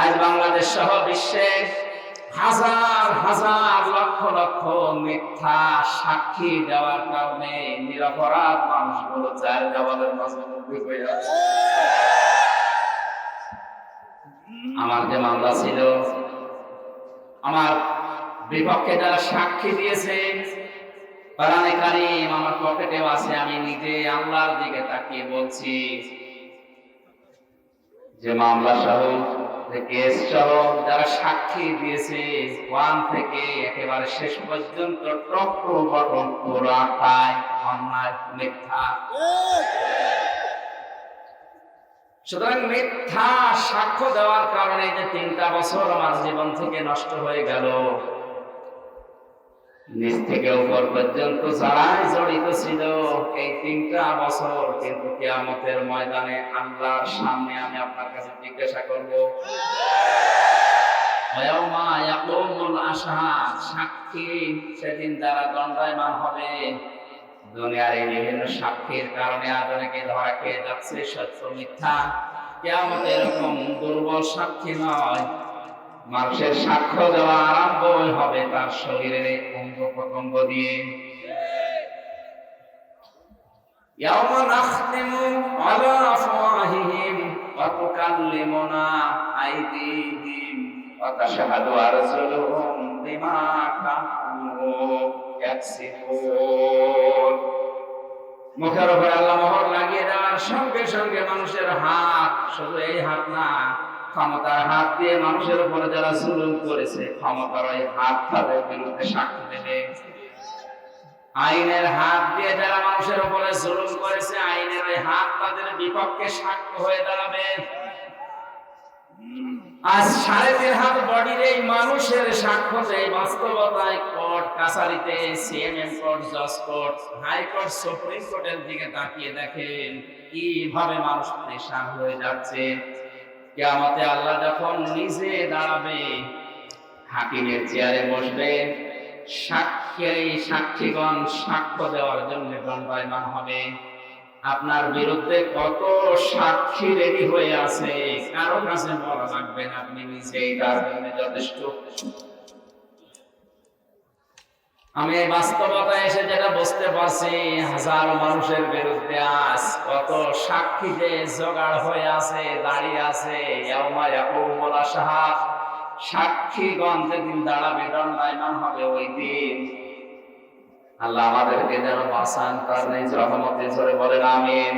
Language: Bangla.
আজ বাংলাদেশ সহ বিশ্বে হাজার হাজার লক্ষ লক্ষ মিথ্যা সাক্ষী দেওয়ার কারণে নিরপরাধ মানুষগুলো চার দেওয়ালের মাঝে হয়ে যাচ্ছে। আমার যে মামলা ছিল, আমার বিপক্ষে যারা সাক্ষী দিয়েছে, কোরআনে কারিম আমার পকেটেও আছে, আমি নিজে আল্লাহর দিকে তাকিয়ে বলছি, যে মামলা সহ সহ যারা সাক্ষী দিয়েছে ওয়ান থেকে একেবারে শেষ পর্যন্ত সুতরাং মিথ্যা সাক্ষ্য দেওয়ার কারণে যে তিনটা বছর আমার জীবন থেকে নষ্ট হয়ে গেল। নিচ থেকে উপর পর্যন্ত যারাই জড়িত ছিল, এই তিনটা বছর কিন্তু কিয়ামতের ময়দানে আল্লাহর সামনে আমি আপনার কাছে জিজ্ঞাসা করব। সাক্ষী নয়। মানুষের সাক্ষ্য দেওয়া আরম্ভ হবে তার শরীরের এই অঙ্গ প্রত্যঙ্গ দিয়ে يوم نختم على أفواههم وتكلمنا أيديهم وتشهد أرجلهم بما كانوا يكسبون মুখের উপর আল্লাহ মোহর লাগিয়ে দেওয়ার সঙ্গে সঙ্গে মানুষের হাত শুধু এই হাত না ক্ষমতার হাত দিয়ে মানুষের উপরে যারা জুলুম করেছে, ক্ষমতার ওই হাত তাদের বিরুদ্ধে সাক্ষ্য দেবে। আইনের হাত দিয়ে যারা মানুষের উপরে জুলুম করেছে, আইনের ওই হাত তাদের বিপক্ষে সাক্ষ্য হয়ে দাঁড়াবে। আজ সাড়ে তিন হাত বডির এই মানুষের সাক্ষ্যতে বাস্তবতায় কোর্ট কাছারিতে, সিএমএম কোর্ট, জজ কোর্ট হাইকোর্ট সুপ্রিম কোর্টের দিকে তাকিয়ে দেখেন কীভাবে মানুষ পেশান হয়ে যাচ্ছে। কেয়ামতে আল্লাহ যখন নিজে দাঁড়াবে, হাকিমের চেয়ারে বসবে, সাক্ষী সাক্ষীগণ সাক্ষ্য দেওয়ার জন্য দণ্ডায়মান হবে। আপনার বিরুদ্ধে কত সাক্ষী রেডি হয়ে আছে, কারও কাছে বলা লাগবে না, আপনি নিজেই তার জন্য যথেষ্ট। আমি এই বাস্তবতায় এসে যেটা বুঝতে পারছি, হাজার মানুষের বিরুদ্ধে আজ কত সাক্ষী যে জোগাড় হয়ে আছে, দাঁড়িয়ে আছে সাক্ষীগণ যেদিন দাঁড়াবে দণ্ডায়মান হবে ওই দিন। আল্লাহ আমাদেরকে যেন বাঁচান, তার নিজ রহমতে ধরে বলেন, আমিন।